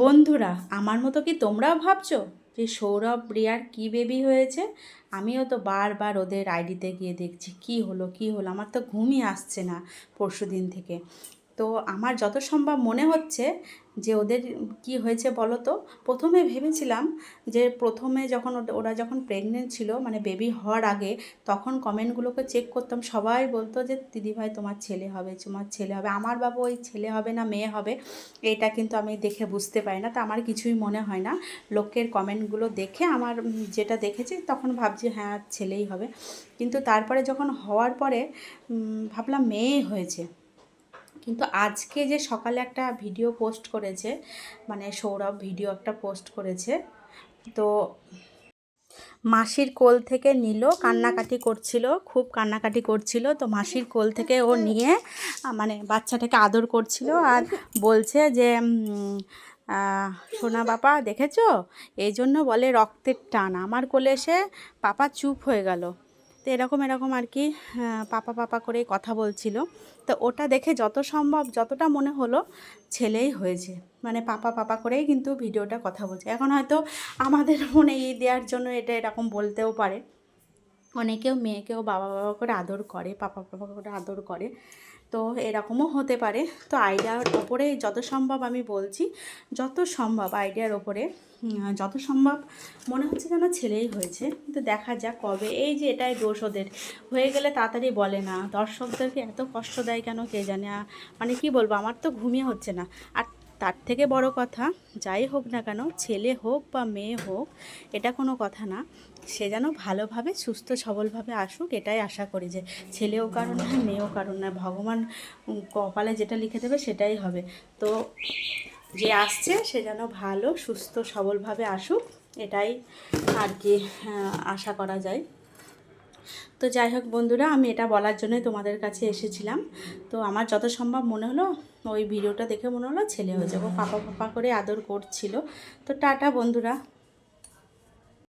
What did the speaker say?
বন্ধুরা, আমার মতো কি তোমরাও ভাবছ যে সৌরভ রিয়ার কি বেবি হয়েছে? আমিও তো বারবার ওদের আইডিতে গিয়ে দেখছি, কি হলো কি হলো? আমার তো ঘুমই আসছে না পরশু দিন থেকে। তো আমার যত সম্ভব মনে হচ্ছে যে ওদের কি হয়েছে বলো তো, প্রথমে ভেবেছিলাম যে প্রথমে যখন ওরা যখন প্রেগনেন্ট ছিল মানে বেবি হওয়ার আগে তখন কমেন্টগুলোকে চেক করতাম। সবাই বলতো যে দিদিভাই তোমার ছেলে হবে, তোমার ছেলে হবে, আমার বাবু ওই ছেলে হবে না, মেয়ে হবে। এটা কিন্তু আমি দেখে বুঝতে পারি না, তো আমার কিছুই মনে হয় না। লোকের কমেন্টগুলো দেখে আমার যেটা দেখেছি, তখন ভাবছি হ্যাঁ ছেলেই হবে। কিন্তু তারপরে যখন হওয়ার পরে ভাবলাম মেয়ে হয়েছে। কিন্তু আজকে যে সকালে একটা ভিডিও পোস্ট করেছে মানে সৌরভ ভিডিও একটা পোস্ট করেছে, তো মাসির কোল থেকে নিল, কান্নাকাটি করছিল, খুব কান্নাকাটি করছিল, তো মাসির কোল থেকে ও নিয়ে মানে বাচ্চাটাকে আদর করছিল আর বলছে যে সোনা বাবা দেখেছ? এই জন্য বলে রক্তের টান, আমার কোলে এসে পাপা চুপ হয়ে গেল। তো এরকম এরকম আর কি পাপা পাপা করে কথা বলছিল। তো ওটা দেখে যত সম্ভব, যতটা মনে হলো, ছেলেই হয়েছে। মানে পাপা পাপা করেই কিন্তু ভিডিওটা কথা বলছে। এখন হয়তো আমাদের মনে এই দেওয়ার জন্য এটা এরকম বলতেও পারে। অনেকেও মেয়েকেও বাবা বাবা করে আদর করে, পাপা পাপা করে আদর করে। তো এরকমও হতে পারে। তো আইডিয়ার ওপরে যত সম্ভব আমি বলছি, যত সম্ভব আইডিয়ার ওপরে যত সম্ভব মনে হচ্ছে যেন ছেলেই হয়েছে। কিন্তু দেখা যাক কবে। এই যে এটাই দোষ ওদের। হয়ে গেলে তাড়াতাড়ি বলে না। দর্শকদেরকে এত কষ্ট দেয় কেন কে জানে? মানে কি বলব? আমার তো ঘুমিয়ে হচ্ছে না। আর তার থেকে বড় কথা, যাই হোক না কেন, ছেলে হোক বা মেয়ে হোক, এটা কোনো কথা না। সে যেন ভালোভাবে, সুস্থ, সবলভাবে আসুক, এটাই আশা করি যে ছেলেও কারণ নয়, মেয়েও কারণ নয়। ভগবান কপালে যেটা লিখে দেবে সেটাই হবে। তো যে আসছে, সে যেন ভালো, সুস্থ, সবলভাবে আসুক, এটাই আর কি আশা করা যায়। তো যাই হোক বন্ধুরা, আমি এটা বলার জন্য তোমাদের কাছে এসেছিলাম। তো আমার যত সম্ভব মনে হলো, ওই ভিডিওটা দেখে মনে হলো ছেলে হয়েছে ও পাপা পাপা করে আদর করছিল। তো টাটা বন্ধুরা।